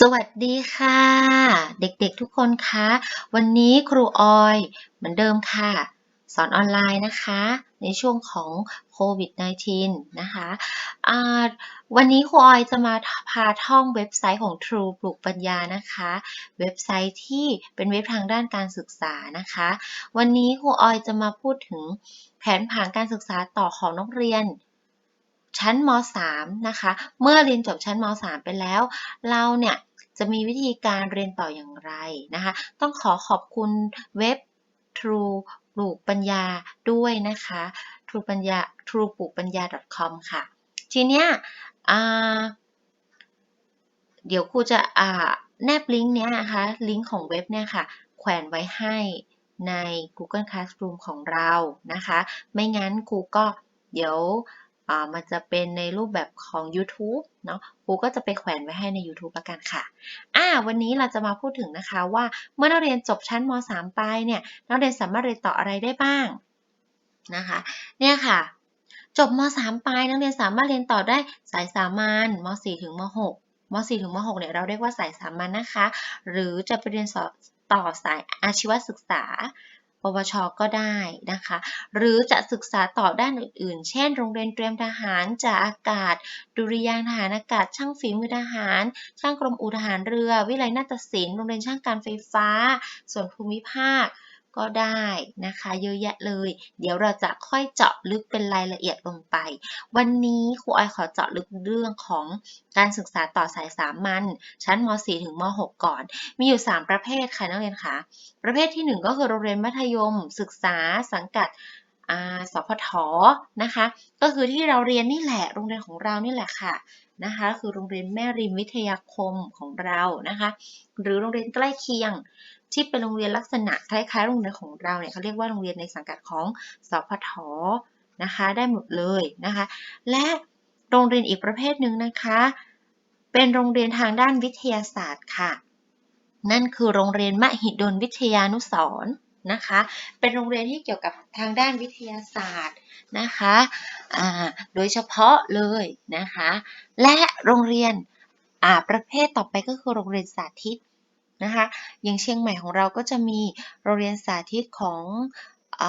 สวัสดีค่ะ เด็กๆทุกคนคะวันนี้ครูออยเหมือนเดิมค่ะ สอนออนไลน์นะคะ ในช่วงของโควิด -19 นะคะวันนี้ครูออยจะมาพาท่องเว็บไซต์ของ True ปลูกปัญญานะคะ เว็บไซต์ที่เป็นเว็บทางด้านการศึกษานะคะ วันนี้ครูออยจะมาพูดถึงแผนผังการศึกษาต่อของนักเรียนชั้นม .3 นะคะ เมื่อเรียนจบชั้นม .3 ไปแล้ว เราเนี่ย จะมีวิธีการเรียนต่ออย่างไรนะคะ ต้องขอขอบคุณเว็บ True ปลูกปัญญาด้วยนะคะ True ปัญญา True ปลูกปัญญา .com ค่ะ ทีเนี้ยเดี๋ยวครูจะแนบลิงก์เนี้ยนะคะลิงก์ของเว็บเนี่ยค่ะ แขวนไว้ให้ใน Google Classroom ของเรานะคะ ไม่งั้นครูก็เดี๋ยว มันจะเป็นในรูปแบบของ YouTube เนาะครูก็จะไปแขวนไว้ให้ใน YouTube ละกันค่ะ อ่า วันนี้เราจะมาพูดถึงนะคะว่าเมื่อนักเรียนจบชั้นม .3 ไปเนี่ยนักเรียนสามารถเรียนต่ออะไรได้บ้างนะคะ เนี่ยค่ะ จบม .3 ไปนักเรียนสามารถเรียนต่อได้สายสามัญม .4 ถึงม .6 ม .4 ถึงม .6 เนี่ยเราเรียกว่าสายสามัญนะคะ หรือจะไปเรียนต่อสายอาชีวศึกษา วชก็ได้นะคะ หรือจะศึกษาต่อด้านอื่นๆ เช่น โรงเรียนเตรียมทหารจ่าอากาศ ดุริยางทหารอากาศ ช่างฝีมือทหาร ช่างกรมอู่ทหารเรือ วิไลนาฏศิลป์ โรงเรียนช่างการไฟฟ้า ส่วนภูมิภาค ก็ได้นะคะเยอะแยะเลย เดี๋ยวเราจะค่อยเจาะลึกเป็นรายละเอียดลงไป วันนี้ครูออยขอเจาะลึกเรื่องของการศึกษาต่อสายสามัญชั้นม .4 ถึงม .6 ก่อน มีอยู่ 3 ประเภทค่ะนักเรียนคะประเภทที่ 1 ก็คือโรงเรียนมัธยม ศึกษาสังกัดสพทนะคะ ก็คือที่เราเรียนนี่แหละโรงเรียนของเรานี่แหละค่ะนะคะคือโรงเรียนแม่ริมวิทยาคมของเรานะคะ หรือโรงเรียนใกล้เคียง ที่เป็นโรงเรียนลักษณะคล้ายๆโรงเรียนของเราเนี่ยเขาเรียกว่าโรงเรียนในสังกัดของสพทนะคะได้หมดเลยนะคะ และโรงเรียนอีกประเภทหนึ่งนะคะ เป็นโรงเรียนทางด้านวิทยาศาสตร์ค่ะ นั่นคือโรงเรียนมหิดลวิทยานุสร์นะคะ เป็นโรงเรียนที่เกี่ยวกับทางด้านวิทยาศาสตร์นะคะโดยเฉพาะเลยนะคะ และโรงเรียนประเภทต่อไปก็คือโรงเรียนสาธิต นะคะ อย่างเชียงใหม่ของเราก็จะมีโรงเรียนสาธิตของอ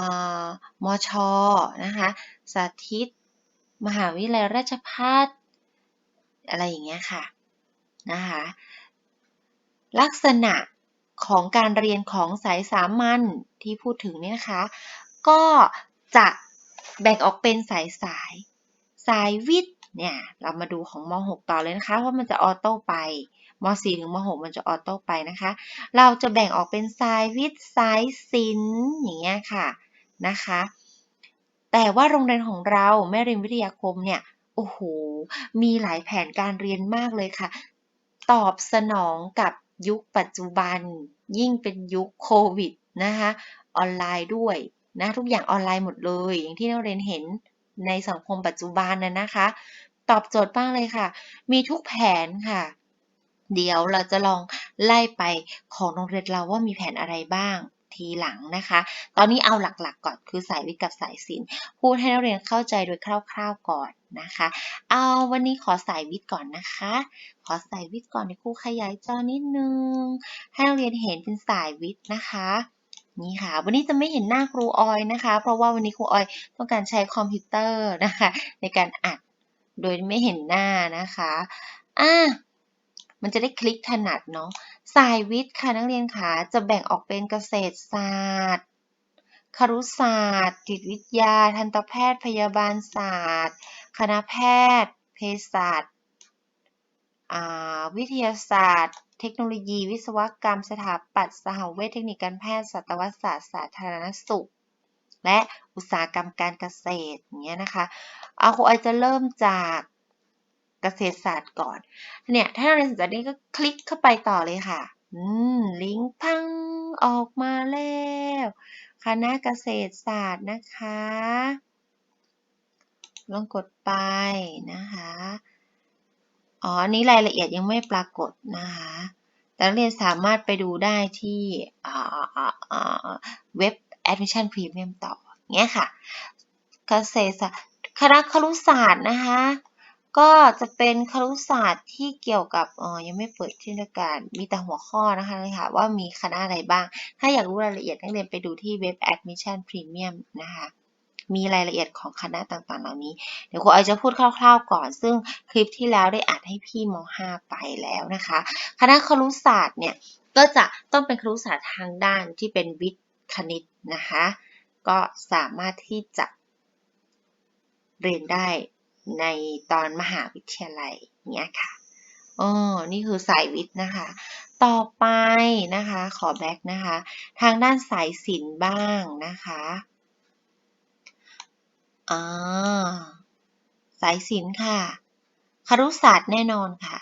มชนะคะ สาธิต มหาวิทยาลัยราชภัฏอะไรอย่างเงี้ยค่ะนะคะ ลักษณะของการเรียนของสายสามัญที่พูดถึงเนี่ยนะคะ ก็จะแบ่งออกเป็นสายสาย สายวิทย์ เนี่ยเรามาดูของม .6 ต่อเลยนะคะเพรามันจะออโต้ไปม .4 ถึงม .6 มันจะออโต้ไปนะคะ เราจะแบ่งออกเป็นสายวิทย์สายศิลป์อย่างเงี้ยค่ะนะคะ แต่ว่าโรงเรียนของเราแม่ริมวิทยาคมเนี่ยโอ้โหมีหลายแผนการเรียนมากเลยค่ะ ตอบสนองกับยุคปัจจุบัน ยิ่งเป็นยุคโควิดนะคะออนไลน์ด้วยนะทุกอย่างออนไลน์หมดเลย อย่างที่นักเรียนเห็นในสังคมปัจจุบันนะนะคะ ตอบโจทย์บ้างเลยค่ะ มีทุกแผนค่ะ เดี๋ยวเราจะลองไล่ไปของโรงเรียนเราว่ามีแผนอะไรบ้างทีหลังนะคะ ตอนนี้เอาหลักๆก่อนคือสายวิทย์กับสายศิลป์พูดให้นักเรียนเข้าใจโดยคร่าวๆก่อนนะคะ เอาวันนี้ขอสายวิทย์ก่อนนะคะ ขอสายวิทย์ก่อนในครูขยายจอนิดนึง ให้นักเรียนเห็นเป็นสายวิทย์นะคะนี่ค่ะ วันนี้จะไม่เห็นหน้าครูออยนะคะ เพราะว่าวันนี้ครูออยต้องการใช้คอมพิวเตอร์นะคะ ในการอัด โดยไม่เห็นหน้านะคะอะมันจะได้คลิกถนัดเนาะสายวิทย์ค่ะนักเรียนคะจะแบ่งออกเป็นเกษตรศาสตร์ ครุศาสตร์จิตวิทยา ทันตแพทย์ พยาบาลศาสตร์ คณะแพทย์ เภสัชวิทยาศาสตร์ เทคโนโลยี วิศวกรรม สถาปัตย์สหเวชเทคนิคการแพทย์ สัตวศาสตร์ สาธารณสุข และอุตสาหกรรมการเกษตรอย่างเงี้ยนะคะ เอาครูออจะเริ่มจากเกษตรศาสตร์ก่อน เนี่ยถ้าเรียนสนใจนี่ก็คลิกเข้าไปต่อเลยค่ะ อืม ลิงก์พังออกมาแล้วคณะเกษตรศาสตร์นะคะ ลองกดไปนะคะ อ๋อนนี้รายละเอียดยังไม่ปรากฏนะคะแต่นักเรียนสามารถไปดูได้ที่เว็บ Admission Premium ต่อเงี้ยค่ะเกษตรศาสตร์คณะครุศาสตร์นะคะก็จะเป็นครุศาสตร์ที่เกี่ยวกับเออยังไม่เปิดที่ราการมีแต่หัวข้อนะคะเลยค่ะว่ามีคณะอะไรบ้าง ถ้าอยากรู้รายละเอียดนักเรียนไปดูที่เว็บ Admission Premium นะคะมีรายละเอียดของคณะต่างๆ เหล่านี้ เดี๋ยวครูออจะพูดคร่าวๆก่อน ซึ่งคลิปที่แล้วได้อัดให้พี่ม .5 ไปแล้วนะคะ คณะครุศาสตร์เนี่ยก็จะต้องเป็นครุศาสตร์ทางด้านที่เป็นวิทย์ คณิตนะคะ ก็สามารถที่จะเรียนได้ในตอนมหาวิทยาลัยเนี่ยค่ะอ๋อนี่คือสายวิทย์นะคะ ต่อไปนะคะ ขอแบ็กนะคะ ทางด้านสายศิลป์บ้างนะคะอ่าสายศิลป์ค่ะ ครุศาสตร์แน่นอนค่ะ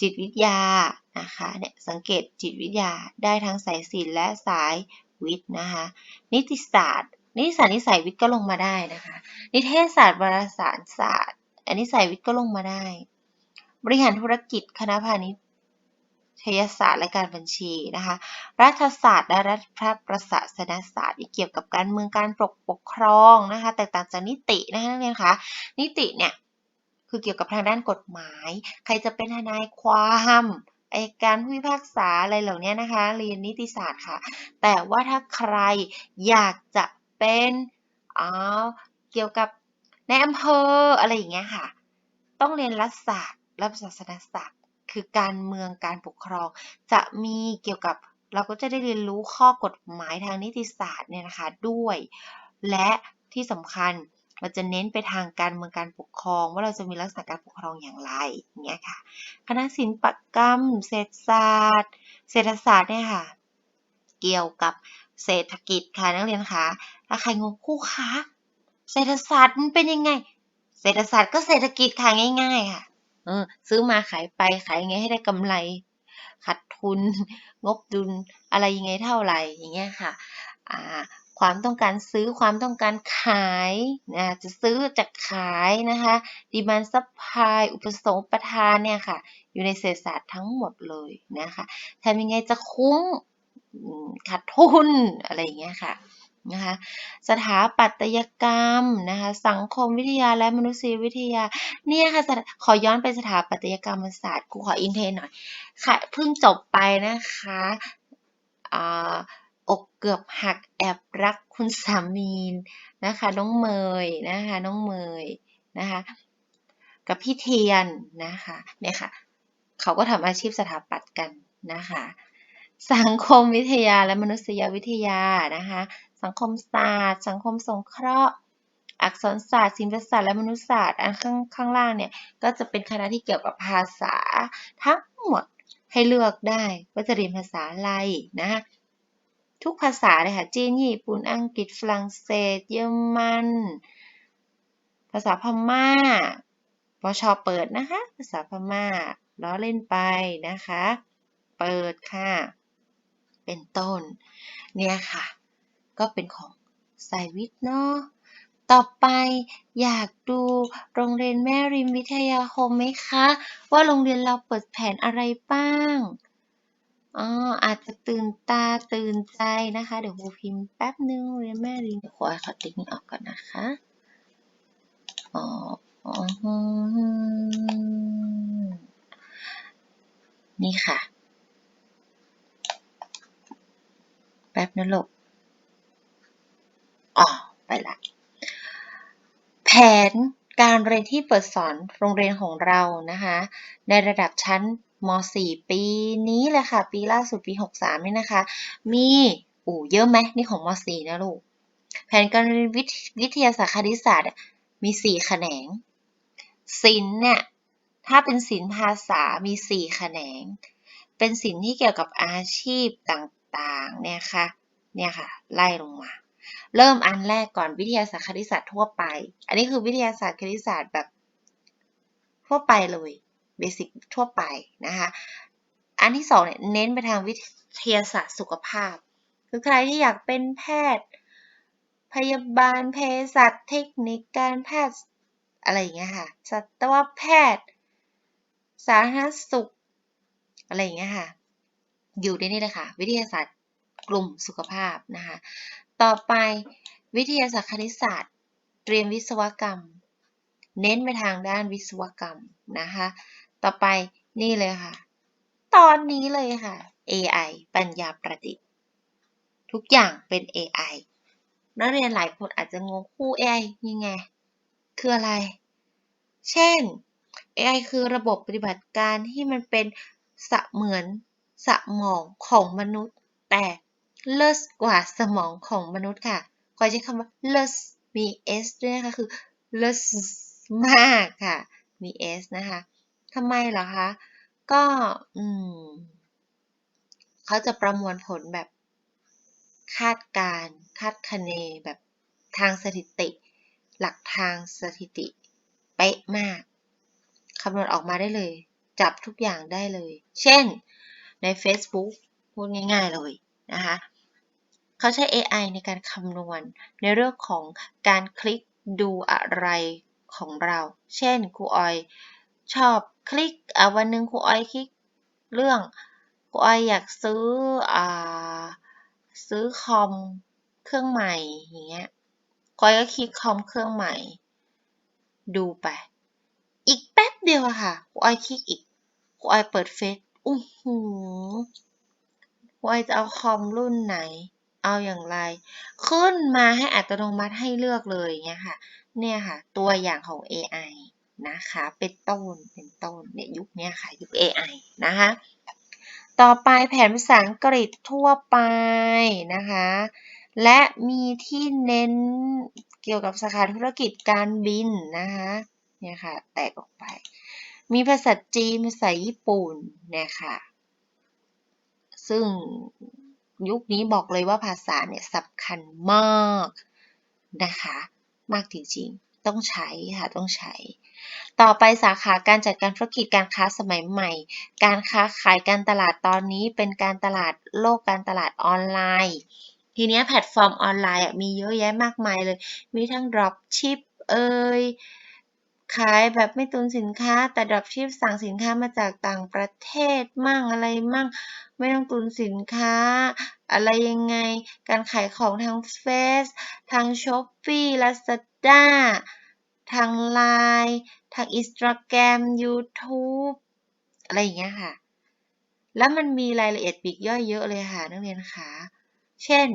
จิตวิทยานะคะ เนี่ยสังเกตจิตวิทยาได้ทั้งสายศิลป์และสาย วิทย์นะคะ นิติศาสตร์ นิติศาสตร์นิสัยวิทย์ก็ลงมาได้นะคะ นิเทศศาสตร์วารสารศาสตร์อันนี้สายวิทย์ก็ลงมาได้ บริหารธุรกิจคณะพาณิชยศาสตร์และการบัญชีนะคะ รัฐศาสตร์และรัฐประศาสนศาสตร์เกี่ยวกับการเมืองการปกปกครองนะคะ แตกต่างจากนิตินะคะนักเรียนคะ นิติเนี่ยคือเกี่ยวกับทางด้านกฎหมาย ใครจะเป็นทนายความ ไอการผู้พิพากษาอะไรเหล่านี้นะคะ เรียนนิติศาสตร์ค่ะ แต่ว่าถ้าใครอยากจะเป็นอ๋อเกี่ยวกับในอำเภออะไรอย่างเงี้ยค่ะ ต้องเรียนรัฐศาสตร์รัฐศาสนศาสตร์ คือการเมืองการปกครอง จะมีเกี่ยวกับเราก็จะได้เรียนรู้ข้อกฎหมายทางนิติศาสตร์เนี่ยนะคะด้วย และที่สำคัญ เราจะเน้นไปทางการเมืองการปกครอง ว่าเราจะมีลักษณะการปกครองอย่างไรเงี้ยค่ะ คณะศิลปกรรม เศรษฐศาสตร์ เศรษฐศาสตร์เนี่ยค่ะ เกี่ยวกับเศรษฐกิจค่ะนักเรียนคะถ้าใครงงคู่คะเศรษฐศาสตร์มันเป็นยังไง เศรษฐศาสตร์ก็เศรษฐกิจค่ะง่าย ๆ ค่ะ เออ ซื้อมาขายไปขายยังไงให้ได้กำไรขาดทุน งบดุลอะไรยังไงเท่าไหร่อย่างเงี้ยค่ะ อ่า ความต้องการซื้อความต้องการขายนะจะซื้อจะขายนะคะดีมันซัพพลายอุปสงค์ประทานเนี่ยค่ะ อยู่ในเศรษฐศาสตร์ทั้งหมดเลยนะคะทำยังไงจะคุ้มขาดทุนอะไรอย่างเงี้ยค่ะนะคะสถาปัตยกรรมนะคะสังคมวิทยาและมนุษยวิทยาเนี่ยค่ะขอย้อนไปสถาปัตยกรรมศาสตร์กูขออินเทนหน่อยค่ะเพิ่งจบไปนะคะอ่า อกเกือบหักแอบรักคุณสามีนะคะ น้องเมยนะคะ น้องเมยนะคะ กับพี่เทียนนะคะเนี่ยค่ะเขาก็ทำอาชีพสถาปัตย์กันนะคะ สังคมวิทยาและมนุษยวิทยานะคะ สังคมศาสตร์ สังคมสงเคราะห์ อักษรศาสตร์ศิลปศาสตร์และมนุษยศาสตร์อันข้างข้างล่างเนี่ยก็จะเป็นคณะที่เกี่ยวกับภาษาทั้งหมดให้เลือกได้ว่าจะเรียนภาษาอะไรนะ ทุกภาษาเลยค่ะ จีน ญี่ปุ่น อังกฤษ ฝรั่งเศส เยอรมัน ภาษาพม่าปชเปิดนะคะ ภาษาพม่า ล้อเล่นไปนะคะ เปิดค่ะ เป็นต้น เนี่ยค่ะ ก็เป็นของสายวิทย์เนาะ ต่อไปอยากดูโรงเรียนแม่ริมวิทยาคมไหมคะ ว่าโรงเรียนเราเปิดแผนอะไรบ้าง อ๋ออาจจะตื่นตาตื่นใจนะคะ เดี๋ยวครูพิมพ์แป๊บนึงเรียนแม่ลิงเดี๋ยวครูขอติ๊กนี้ออกก่อนนะคะอ๋อนี่ค่ะ แป๊บนะลูกอ๋อไปละ แผนการเรียนที่เปิดสอนโรงเรียนของเรานะคะ ในระดับชั้น ม .4 ปีนี้เลยค่ะ ปีล่าสุดปี 63นี่นะคะ มีอู่เยอะไหมนี่ของม .4 นะลูก แผนการเรียนวิทยาศาสตร์คณิตศาสตร์มี4แขนงศิลป์เนี่ยถ้าเป็นศิลป์ภาษามี4แขนง เป็นศิลป์ที่เกี่ยวกับอาชีพต่างๆเนี่ยค่ะเนี่ยค่ะ ไล่ลงมา เริ่มอันแรกก่อนวิทยาศาสตร์คณิตศาสตร์ทั่วไป อันนี้คือวิทยาศาสตร์คณิตศาสตร์แบบทั่วไปเลย เบสิกทั่วไปนะคะอันที่สองเนี่ยเน้นไปทางวิทยาศาสตร์สุขภาพ คือใครที่อยากเป็นแพทย์ พยาบาลเภสัชเทคนิคการแพทย์อะไรอย่างเงี้ยค่ะสัตวแพทย์ สาธารณสุข อะไรอย่างเงี้ยค่ะ อยู่ในนี้เลยค่ะ วิทยาศาสตร์กลุ่มสุขภาพนะคะ ต่อไปวิทยาศาสตร์คณิตศาสตร์ เตรียมวิศวกรรม เน้นไปทางด้านวิศวกรรมนะคะ ต่อไปนี่เลยค่ะ ตอนนี้เลยค่ะ AI ปัญญาประดิษฐ์ ทุกอย่างเป็น AI นักเรียนหลายคนอาจจะงงคู่ AI ยังไง คืออะไร เช่น AI คือระบบปฏิบัติการที่มันเป็นเสมือนสมองของมนุษย์ แต่เลิศกว่าสมองของมนุษย์ค่ะ ขอใช้คำว่าเลิศมี S ด้วยนะคะ คือเลิศมากค่ะ มี S นะคะ ทำไมเหรอคะ ก็ อืม เขาจะประมวลผลแบบคาดการณ์คาดคะเนแบบทางสถิติ หลักทางสถิติ เป๊ะมากคำนวณออกมาได้เลย จับทุกอย่างได้เลย เช่น ใน Facebook พูดง่าย ๆ เลยนะคะเขาใช้ AI ในการคำนวณในเรื่องของการคลิกดูอะไรของเรา เช่นครูออยชอบ คลิกอะวันหนึ่งครูออยคลิกเรื่องครูออยอยากซื้ออ่าซื้อคอมเครื่องใหม่อย่างเงี้ยครูออยก็คลิกคอมเครื่องใหม่ ดูไป อีกแป๊บเดียวอะค่ะครูออยคลิกอีกครูออยเปิดเฟซอู้หูครูออยจะเอาคอมรุ่นไหน เอาอย่างไร ขึ้นมาให้อัตโนมัติให้เลือกเลยอย่างเงี้ยค่ะ เนี่ยค่ะ ตัวอย่างของ AI นะคะ เป็นต้น เป็นต้นเนี่ยยุคนี้ค่ะยุค AI นะคะ ต่อไปแผนภาษาอังกฤษทั่วไปนะคะ และมีที่เน้นเกี่ยวกับสาขาธุรกิจการบินนะคะเนี่ยค่ะแตกออกไป มีภาษาจีนภาษาญี่ปุ่นเนี่ยค่ะ ซึ่งยุคนี้บอกเลยว่าภาษาเนี่ยสำคัญมากนะคะ มากจริงๆ ต้องใช้ค่ะต้องใช้ ต่อไปสาขาการจัดการธุรกิจการค้าสมัยใหม่ การค้าขายการตลาดตอนนี้เป็นการตลาดโลกการตลาดออนไลน์ ทีนี้แพลตฟอร์มออนไลน์มีเยอะแยะมากมายเลย มีทั้ง drop ship เอ่ย ขายแบบไม่ตุนสินค้า แต่ drop ship สั่งสินค้ามาจากต่างประเทศมั่งอะไรมั่ง ไม่ต้องตุนสินค้า อะไรยังไง การขายของทางเฟซทาง Shopee Lazada ทาง Line ทาง Instagram YouTube อะไรอย่างเงี้ยค่ะ แล้วมันมีรายละเอียดปีกย่อยเยอะเลยค่ะ นักเรียนคะเช่น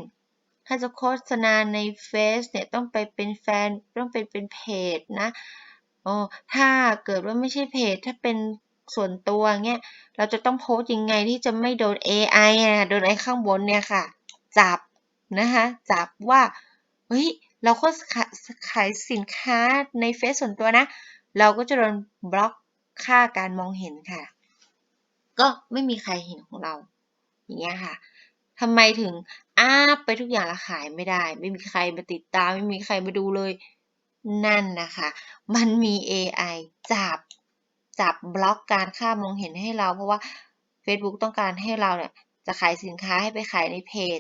ถ้าจะโฆษณาในเฟซเนี่ยต้องไปเป็นแฟนต้องเป็นเป็นเพจนะ อ๋อ ถ้าเกิดว่าไม่ใช่เพจ ถ้าเป็นส่วนตัวเงี้ย เราจะต้องโพสต์ยังไงที่จะไม่โดน AI นะโดนไอ้ข้างบนเนี่ยค่ะ จับนะคะจับว่า เฮ้ย เราโฆษขายสินค้าในเฟซส่วนตัวนะ เราก็จะโดนบล็อกค่าการมองเห็นค่ะ ก็ไม่มีใครเห็นของเรา อย่างเงี้ยค่ะทำไมถึงอ้าไปทุกอย่างละขายไม่ได้ ไม่มีใครมาติดตาม ไม่มีใครมาดูเลย นั่นนะคะ มันมี AI จับจับบล็อกการค่ามองเห็นให้เรา เพราะว่า Facebook ต้องการให้เราเนี่ยจะขายสินค้าให้ไปขายในเพจ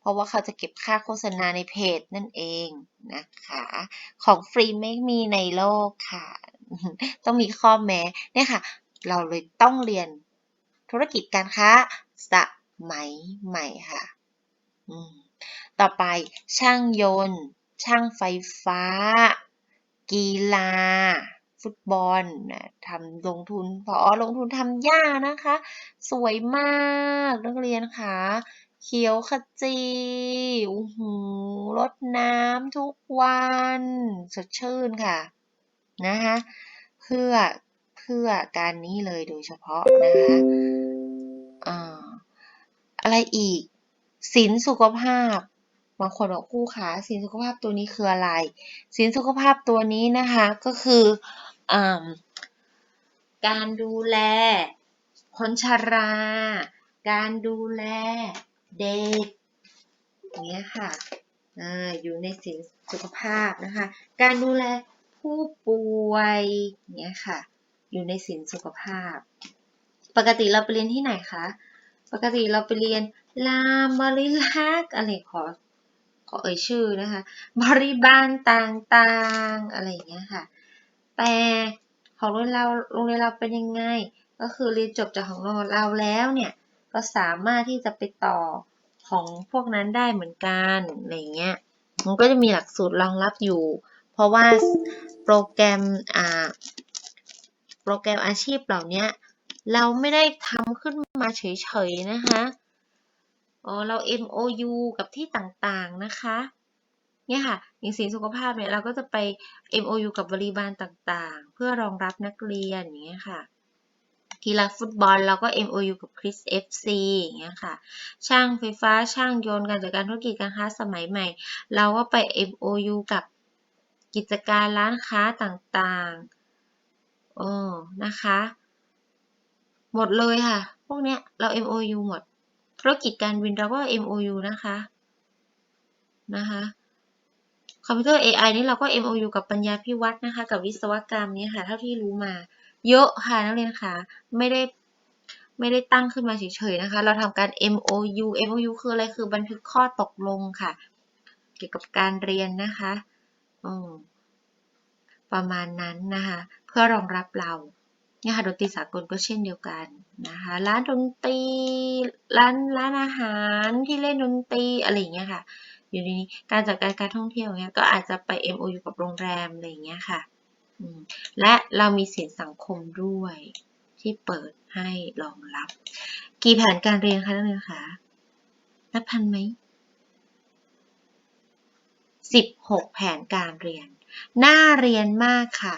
เพราะว่าเขาจะเก็บค่าโฆษณาในเพจนั่นเองนะคะ ของฟรีไม่มีในโลกค่ะ ต้องมีข้อแม้เนี่ยค่ะ เราเลยต้องเรียนธุรกิจการค้าสมัยใหม่ค่ะต่อไปช่างยนต์ ช่างไฟฟ้า กีฬา ฟุตบอลทำลงทุนพอลงทุนทำหญ้านะคะ สวยมากนักเรียนค่ะ เขียวขจีโอ้โหรดน้ำทุกวัน สดชื่นค่ะนะคะเพื่อเพื่อการนี้เลยโดยเฉพาะนะคะอะไรอีกสินสุขภาพ บางคนบอกคู่ขาสินสุขภาพตัวนี้คืออะไร สินสุขภาพตัวนี้นะคะก็คืออการดูแลคนชรา การดูแลเด็กอย่างเงี้ยค่ะออยู่ในสินสุขภาพนะคะ การดูแลผู้ป่วยเงี้ยค่ะ อยู่ในสินสุขภาพ ปกติเราไปเรียนที่ไหนคะ ปกติเราไปเรียนลามบริลักษ์อะไรขอ ขอเอ่ยชื่อนะคะ บริบาลต่างๆ อะไรอย่างเงี้ยค่ะ แต่ของโรงเรียนเราโรงเรียนเราเป็นยังไง ก็คือเรียนจบจากของเราแล้วเนี่ยก็สามารถที่จะไปต่อของพวกนั้นได้เหมือนกันอะไรเงี้ย มันก็จะมีหลักสูตรรองรับอยู่ เพราะว่าโปรแกรมอ่าโปรแกรมอาชีพเหล่านี้เราไม่ได้ทำขึ้นมาเฉยๆนะคะ อ๋อเรา MOU กับที่ต่างๆนะคะ เนี่ยค่ะอย่างสินสุขภาพเนี่ยเราก็จะไป MOU กับบริบาลต่างๆ เพื่อรองรับนักเรียนอย่างเงี้ยค่ะกีฬาฟุตบอลเราก็ MOU กับคริส FC อย่างเงี้ยค่ะ ช่างไฟฟ้าช่างยนต์การจัดการธุรกิจการค้าสมัยใหม่ เราก็ไป MOU กับกิจการร้านค้าต่างๆโอ้นะคะ หมดเลยค่ะ พวกเนี้ยเรา MOU หมด ธุรกิจการบินเราก็ MOU นะคะนะคะคอมพิวเตอร์ AI นี่เราก็ MOU กับปัญญาพิวัตรนะคะ กับวิศวกรรมเนี่ยค่ะ เท่าที่รู้มา เยอะค่ะนักเรียนค่ะ ไม่ได้ไม่ได้ตั้งขึ้นมาเฉยๆนะคะ เราทำการ MOU MOU คืออะไร คือบันทึกข้อตกลงค่ะ เกี่ยวกับการเรียนนะคะ ประมาณนั้นนะคะ เพื่อรองรับเรา เนี่ยค่ะดนตรีสากลก็เช่นเดียวกันนะคะร้านดนตรีร้านร้านอาหารที่เล่นดนตรีอะไรอย่างเงี้ยค่ะ อยู่ในนี้การจัดการการท่องเที่ยวเงี้ยก็อาจจะไป MOU กับโรงแรมอะไรอย่างเงี้ยค่ะและเรามีสินสังคมด้วยที่เปิดให้รองรับ กี่แผนการเรียนคะนักเรียนคะนับพันไหมสิบหกแผนการเรียน น่าเรียนมากค่ะ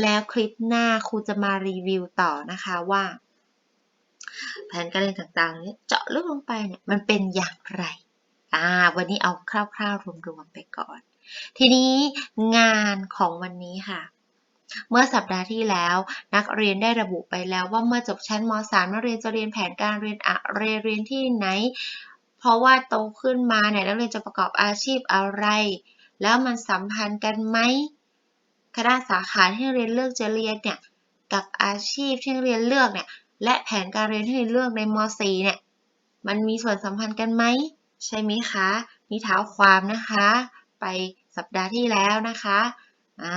แล้วคลิปหน้าครูจะมารีวิวต่อนะคะว่า แผนการเรียนต่างๆนี้เจาะลึกลงไปเนี่ยมันเป็นอย่างไรอ่าวันนี้เอาคร่าวๆ รวมๆไปก่อน ทีนี้งานของวันนี้ค่ะเมื่อสัปดาห์ที่แล้วนักเรียนได้ระบุไปแล้วว่าเมื่อจบชั้นม .3 นักเรียนจะเรียนแผนการเรียนอะไรเรียนที่ไหน เพราะว่าโตขึ้นมาเนี่ยนักเรียนจะประกอบอาชีพอะไร แล้วมันสัมพันธ์กันไหม คณะสาขาที่เรียนเลือกจะเรียนเนี่ยกับอาชีพที่เรียนเลือกเนี่ยและแผนการเรียนที่เรียนเลือกในม .4 เนี่ยมันมีส่วนสัมพันธ์กันไหมใช่ไหมคะนี่เท้าความนะคะ ไปสัปดาห์ที่แล้วนะคะอ่า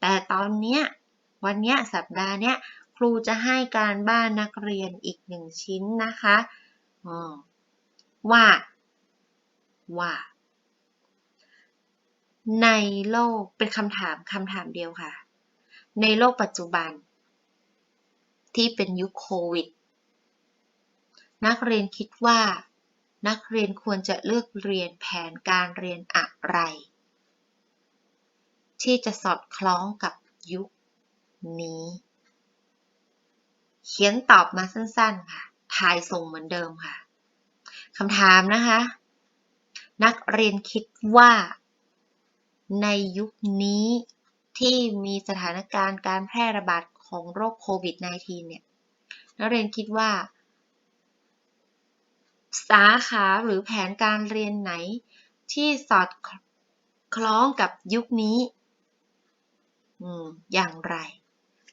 แต่ตอนเนี้ยวันเนี้ยสัปดาห์เนี้ยครูจะให้การบ้านนักเรียนอีกหนึ่งชิ้นนะคะว่าว่า ในโลกเป็นคำถามคำถามเดียวค่ะ ในโลกปัจจุบัน ที่เป็นยุคโควิด นักเรียนคิดว่า นักเรียนควรจะเลือกเรียนแผนการเรียนอะไร ที่จะสอดคล้องกับยุคนี้ เขียนตอบมาสั้นๆค่ะทายส่งเหมือนเดิมค่ะคำถามนะคะ นักเรียนคิดว่า ในยุคนี้ที่มีสถานการณ์การแพร่ระบาดของโรคโควิด -19 เนี่ย นักเรียนคิดว่า สาขาหรือแผนการเรียนไหนที่สอดคล้องกับยุคนี้อย่างไร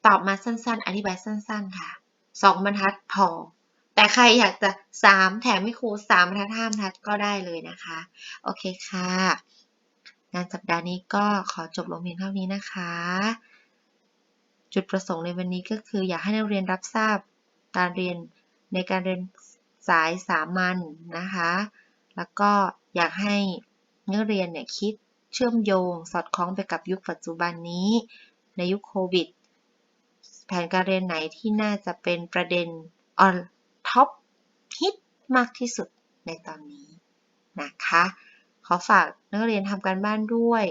ตอบมาสั้นๆ อธิบายสั้น ๆ ค่ะสองบรรทัดพอ แต่ใครอยากจะสามแถมไม่ครูสามบรรทัดห้าบรรทัดก็ได้เลยนะคะ โอเคค่ะ งานสัปดาห์นี้ก็ขอจบลงเพียงเท่านี้นะคะ จุดประสงค์ในวันนี้ก็คืออยากให้นักเรียนรับทราบการเรียนในการเรียนสายสามัญนนะคะ แล้วก็อยากให้นักเรียนเนี่ยคิดเชื่อมโยงสอดคล้องไปกับยุคปัจจุบันนี้ในยุคโควิด แผนการเรียนไหนที่น่าจะเป็นประเด็นออนท็อปฮิตมากที่สุดในตอนนี้นะคะ ขอฝากนักเรียนทำการบ้านด้วย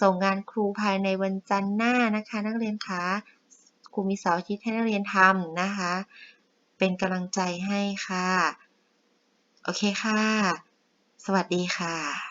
ส่งงานครูภายในวันจันทร์หน้านะคะ นักเรียนคะครูมีเสาร์อาทิตย์ให้นักเรียนทำนะคะ เป็นกำลังใจให้ค่ะ โอเคค่ะ สวัสดีค่ะ